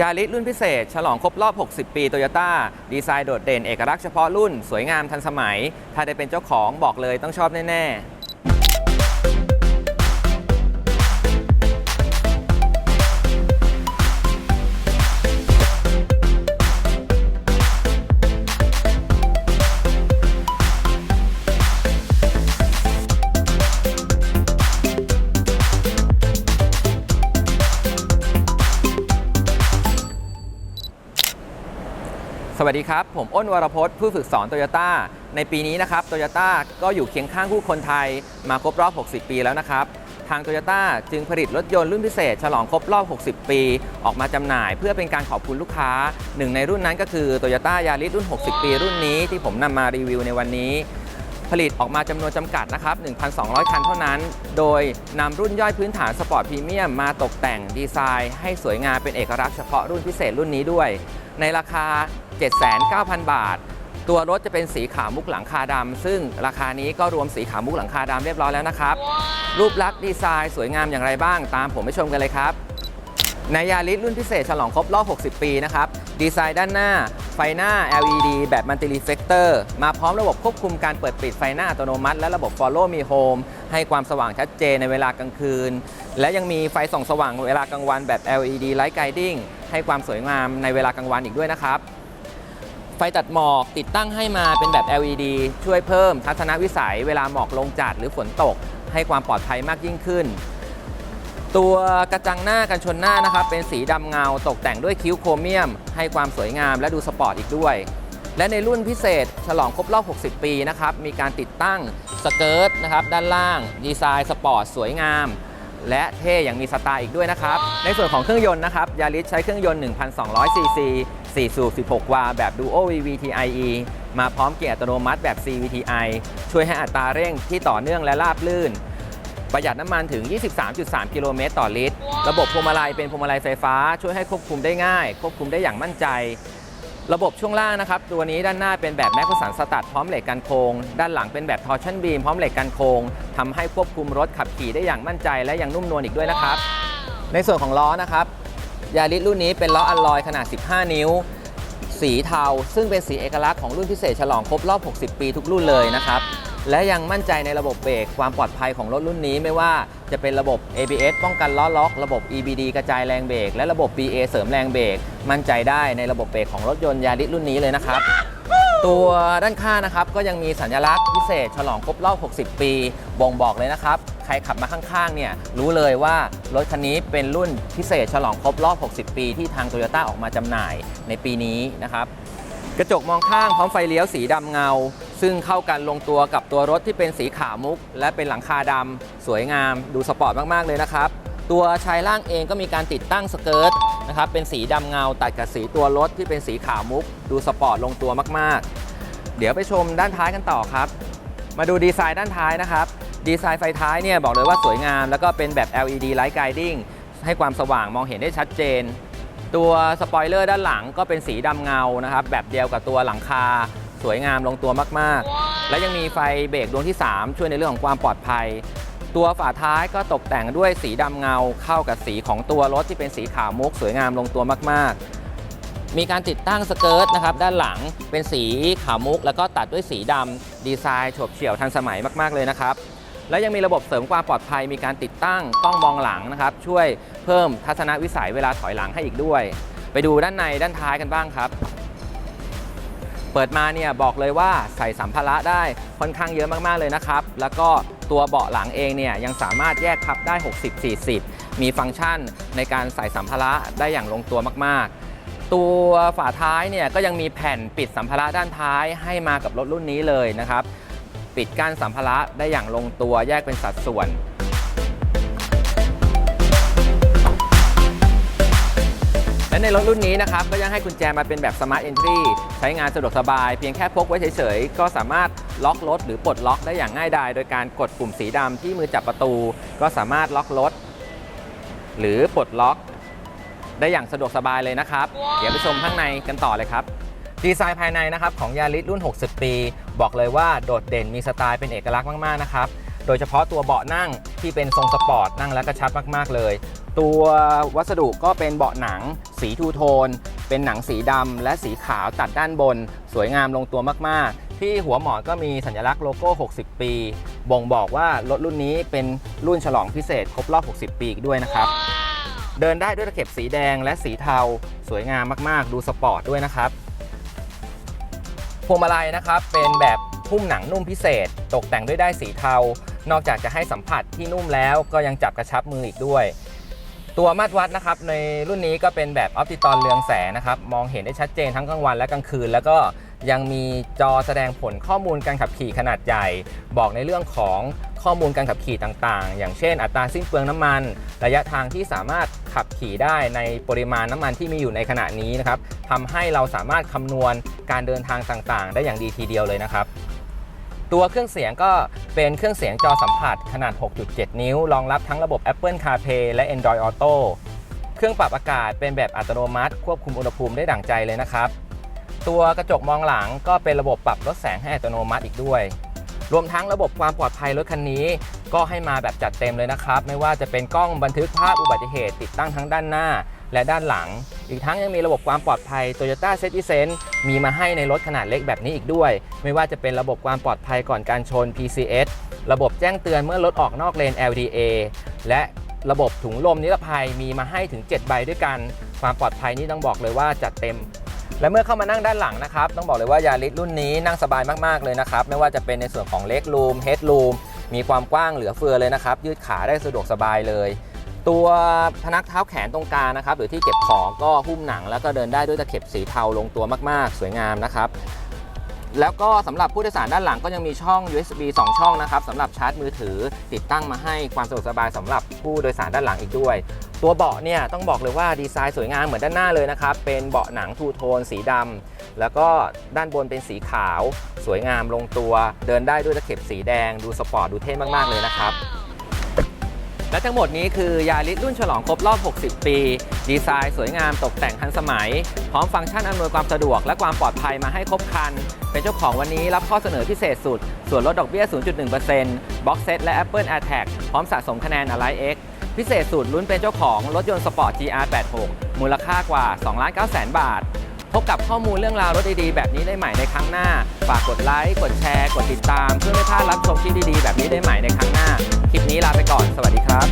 ยาริสรุ่นพิเศษ ฉลองครบรอบ 60 ปีโตโยต้าดีไซน์โดดเด่นเอกลักษณ์เฉพาะรุ่น สวยงามทันสมัย ถ้าได้เป็นเจ้าของบอกเลยต้องชอบแน่ ๆ สวัสดีครับ ผมอ้นวรพจน์ผู้ฝึกสอนโตโยต้าในปีนี้นะครับโตโยต้าก็อยู่เคียงข้างผู้คนไทยมาครบรอบ 60 ปีแล้วนะครับ ทางโตโยต้าจึงผลิตรถยนต์รุ่นพิเศษ ฉลองครบรอบ 60 ปี ออกมาจำหน่าย เพื่อเป็นการขอบคุณลูกค้า หนึ่งในรุ่นนั้นก็คือโตโยต้ายาริสรุ่น 60 ปี รุ่นนี้ที่ผมนำมารีวิวในวันนี้ ผลิตออกมาจำนวนจำกัดนะครับ 1,200 คันเท่านั้น โดยนำรุ่นย่อยพื้นฐานสปอร์ตพรีเมียมมาตกแต่งดีไซน์ ให้สวยงามเป็นเอกลักษณ์เฉพาะรุ่นพิเศษรุ่นนี้ด้วย ในราคา 79,000 บาท ตัวรถจะเป็นสีขาวมุกหลังคาดำซึ่งราคานี้ก็รวมสีขาวมุกหลังคาดำเรียบร้อยแล้วนะครับ รูปลักษณ์ดีไซน์สวยงามอย่างไรบ้าง ตามผมไปชมกันเลยครับในยาริสรุ่นพิเศษฉลองครบรอบ 60 ปีนะครับ ดีไซน์ด้านหน้า ไฟหน้า LED แบบมัลติรีเฟกเตอร์มาพร้อมระบบควบคุมการเปิดปิดไฟหน้าอัตโนมัติ และระบบ Follow Me Home ให้ความสว่างชัดเจนในเวลากลางคืน และยังมีไฟส่องสว่างเวลากลางวันแบบ LED Light Guiding ให้ความสวยงามในเวลากลางวันอีกด้วยนะครับ ไฟตัดหมอกติดตั้งให้มาเป็นแบบ LED ช่วยเพิ่มทัศนวิสัยเวลาหมอกลงจัดหรือฝนตก ให้ความปลอดภัยมากยิ่งขึ้น ตัวกระจังหน้ากันชนหน้านะครับเป็นสีดำเงาตกแต่งด้วยคิ้วโครเมียม ให้ความสวยงามและดูสปอร์ตอีกด้วย และในรุ่นพิเศษ ฉลองครบรอบ 60 ปีนะครับมีการติดตั้งสเกิร์ตนะครับด้านล่าง ดีไซน์สปอร์ตสวยงาม และเท่อย่างมีสไตล์อีกด้วยนะครับ ในส่วนของเครื่องยนต์นะครับยาริสใช้เครื่องยนต์ 1,200 ซีซี 4 สูบ 16 วาล์วแบบ Duo VVTIe มาพร้อมเกียร์อัตโนมัติแบบ CVTi ช่วยให้อัตราเร่งที่ต่อเนื่องและราบลื่น ประหยัดน้ำมันถึง 23.3 กิโลเมตรต่อลิตร ระบบพวงมาลัยเป็นพวงมาลัยไฟฟ้า ช่วยให้ควบคุมได้ง่าย ควบคุมได้อย่างมั่นใจ ระบบช่วงล่างนะครับ ตัวนี้ด้านหน้าเป็นแบบแมกกซ์สันสตัดพร้อมเหล็กกันโคงด้านหลังเป็นแบบทอร์ชันบีมพร้อมเหล็กกันโคงทำให้ควบคุมรถขับขี่ได้อย่างมั่นใจและยังนุ่มนวลอีกด้วยนะครับ ในส่วนของล้อนะครับยาริสรุ่นนี้เป็นล้ออัลลอยขนาด 15 นิ้ว สีเทา ซึ่งเป็นสีเอกลักษณ์ของรุ่นพิเศษฉลองครบรอบ 60 ปีทุกรุ่นเลยนะครับ และยังมั่นใจในระบบเบรกความปลอดภัยของรถรุ่นนี้ไม่ว่าจะเป็นระบบ ABS ป้องกันล้อล็อก ระบบ EBD กระจายแรงเบรกและระบบ BA เสริมแรงเบรกมั่นใจได้ในระบบเบรกของรถยนต์ยาริสรุ่นนี้เลยนะครับตัวด้านข้างนะครับก็ยังมีสัญลักษณ์พิเศษ ฉลองครบรอบ 60 ปี บ่งบอกเลยนะครับ ใครขับมาข้างๆเนี่ยรู้เลยว่ารถคันนี้เป็นรุ่นพิเศษ ฉลองครบรอบ 60 ปี ที่ทางโตโยต้าออกมาจำหน่ายในปีนี้นะครับ กระจกมองข้างพร้อมไฟเลี้ยวสีดำเงา ซึ่งเข้ากันลงตัวกับตัวรถที่เป็นสีขาวมุก และเป็นหลังคาดำสวยงามดูสปอร์ตมาก ๆ เลยนะครับ ตัวชายล่างเองก็มีการติดตั้งสเกิร์ตนะครับเป็นสีดำเงาตัดกับสีตัวรถที่เป็นสีขาวมุก ดูสปอร์ตลงตัวมาก ๆ เดี๋ยวไปชมด้านท้ายกันต่อครับ มาดูดีไซน์ด้านท้ายนะครับดีไซน์ไฟท้ายเนี่ยบอกเลยว่าสวยงาม แล้วก็เป็นแบบ LED Light Guiding ให้ความสว่างมองเห็นได้ชัดเจน ตัวสปอยเลอร์ด้านหลังก็เป็นสีดำเงานะครับแบบเดียวกับตัวหลังคา สวยงามลงตัวมากๆ และยังมีไฟเบรกดวงที่ 3 ช่วยในเรื่องของความปลอดภัย ตัวฝาท้ายก็ตกแต่งด้วยสีดำเงาเข้ากับสีของตัวรถที่เป็นสีขาวมุก สวยงามลงตัวมากๆ มีการติดตั้งสเกิร์ตนะครับด้านหลังเป็นสีขาวมุก แล้วก็ตัดด้วยสีดำดีไซน์โฉบเฉี่ยวทันสมัยมากๆเลยนะครับและยังมีระบบเสริมความปลอดภัยมีการติดตั้งกล้องมองหลังนะครับ ช่วยเพิ่มทัศนวิสัยเวลาถอยหลังให้อีกด้วย ไปดูด้านในด้านท้ายกันบ้างครับ เปิดมาเนี่ยบอกเลยว่าใส่สัมภาระได้ค่อนข้างเยอะมากๆเลยนะครับ แล้วก็ตัวเบาะหลังเองเนี่ยยังสามารถแยกพับได้ 60-40 มีฟังก์ชันในการใส่สัมภาระได้อย่างลงตัวมากๆตัวฝาท้ายเนี่ยก็ยังมีแผ่นปิดสัมภาระด้านท้ายให้มากับรถรุ่นนี้เลยนะครับ ปิดกั้นสัมภาระได้อย่างลงตัวแยกเป็นสัดส่วน และในรถรุ่นนี้นะครับ ก็ยังให้กุญแจมาเป็นแบบ Smart Entry ใช้งานสะดวกสบาย เพียงแค่พกไว้เฉยๆ ก็สามารถล็อกรถหรือปลดล็อกได้อย่างง่ายดาย โดยการกดปุ่มสีดำที่มือจับประตู ก็สามารถล็อกรถ หรือปลดล็อก ได้อย่างสะดวกสบายเลยนะครับ เดี๋ยวไปชมข้างในกันต่อเลยครับดีไซน์ภายในนะครับของยาริสรุ่น 60 ปี บอกเลยว่าโดดเด่นมีสไตล์เป็นเอกลักษณ์มากๆนะครับ โดยเฉพาะตัวเบาะนั่งที่เป็นทรงสปอร์ตนั่งแล้วกระชับมากๆเลย ตัววัสดุก็เป็นเบาะหนัง สีทูโทน เป็นหนังสีดำและสีขาวตัดด้านบน สวยงามลงตัวมากๆ ที่หัวหมอนก็มีสัญลักษณ์โลโก้ 60 ปี บ่งบอกว่ารถรุ่นนี้เป็นรุ่นฉลองพิเศษครบรอบ 60 ปีอีกด้วยนะครับ เดินได้ด้วยตะเข็บสีแดงและสีเทา สวยงามมากๆ ดูสปอร์ตด้วยนะครับพวงมาลัยนะครับเป็นแบบหุ้มหนังนุ่มพิเศษ ตกแต่งด้วยได้ายสีเทา นอกจากจะให้สัมผัสที่นุ่มแล้วก็ยังจับกระชับมืออีกด้วย ตัวมาตรวัดนะครับในรุ่นนี้ก็เป็นแบบออปติตอนเรืองแสงนะครับมองเห็นได้ชัดเจนทั้งกลางวันและกลางคืน แล้วก็ยังมีจอแสดงผลข้อมูลการขับขี่ขนาดใหญ่ บอกในเรื่องของข้อมูลการขับขี่ต่างๆ อย่างเช่น อัตราสิ้นเปลืองน้ำมัน ระยะทางที่สามารถขับขี่ได้ในปริมาณน้ำมันที่มีอยู่ในขณะนี้นะครับทำให้เราสามารถคำนวณการเดินทางต่างๆ ได้อย่างดีทีเดียวเลยนะครับ ตัวเครื่องเสียงก็เป็นเครื่องเสียงจอสัมผัสขนาด 6.7 นิ้ว รองรับทั้งระบบ Apple CarPlay และ Android Auto เครื่องปรับอากาศเป็นแบบอัตโนมัติ ควบคุมอุณหภูมิได้ดั่งใจเลยนะครับ ตัวกระจกมองหลังก็เป็นระบบปรับลดแสงให้อัตโนมัติอีกด้วย รวมทั้งระบบความปลอดภัยรถคันนี้ ก็ให้มาแบบจัดเต็มเลยนะครับ ไม่ว่าจะเป็นกล้องบันทึกภาพอุบัติเหตุติดตั้งทั้งด้านหน้า และด้านหลัง อีกทั้งยังมีระบบความปลอดภัย Toyota s e t i s e n s e มีมาให้ในรถขนาดเล็กแบบนี้อีกด้วย ไม่ว่าจะเป็นระบบความปลอดภัยก่อนการชน PCS ระบบแจ้งเตือนเมื่อรถออกนอกเลน LDA และระบบถุงลมนิรภัยมีมาให้ถึง 7 ใบด้วยกัน ความปลอดภัยนี่ต้องบอกเลยว่าจัดเต็ม และเมื่อเข้ามานั่งด้านหลังนะครับ ต้องบอกเลยว่ายาริสรุ่นนี้นั่งสบายมากๆเลยนะครับ ไม่ว่าจะเป็นในส่วนของเล็กรูมเฮดรูมมีความกว้างเหลือเฟือเลยนะครับ ยืดขาได้สะดวกสบายเลย ตัวพนักเท้าแขนตรงกลางนะครับหรือที่เก็บของก็หุ้มหนัง แล้วก็เดินได้ด้วยตะเข็บสีเทาลงตัวมากๆ สวยงามนะครับ แล้วก็สำหรับผู้โดยสารด้านหลังก็ยังมีช่อง USB 2 ช่องนะครับสำหรับชาร์จมือถือติดตั้งมาให้ความสะดวกสบายสำหรับผู้โดยสารด้านหลังอีกด้วย ตัวเบาะเนี่ยต้องบอกเลยว่าดีไซน์สวยงามเหมือนด้านหน้าเลยนะครับเป็นเบาะหนังทูโทนสีดำแล้วก็ด้านบนเป็นสีขาว สวยงามลงตัว เดินได้ด้วยตะเข็บสีแดง ดูสปอร์ตดูเท่มากๆเลยนะครับ และทั้งหมดนี้คือยาริสรุ่นฉลองครบรอบ 60 ปี ดีไซน์สวยงามตกแต่งทันสมัย พร้อมฟังก์ชันอำนวยความสะดวกและความปลอดภัยมาให้ครบครัน เป็นเจ้าของวันนี้รับข้อเสนอพิเศษสุด ส่วนลดดอกเบี้ย 0.1%บ็อกเซตและ Apple AirTag พร้อมสะสมคะแนน Ally X พิเศษสุดลุ้นเป็นเจ้าของรถยนต์สปอร์ต GR86 มูลค่ากว่า 2,900,000 บาท พบกับข้อมูลเรื่องราวรถดีๆ แบบนี้ได้ใหม่ในครั้งหน้า ฝากกดไลค์กดแชร์กดติดตาม เพื่อไม่พลาดรับชมคลิปดีๆ แบบนี้ได้ใหม่ในครั้งหน้า คลิปนี้ลาไปก่อน สวัสดีครับ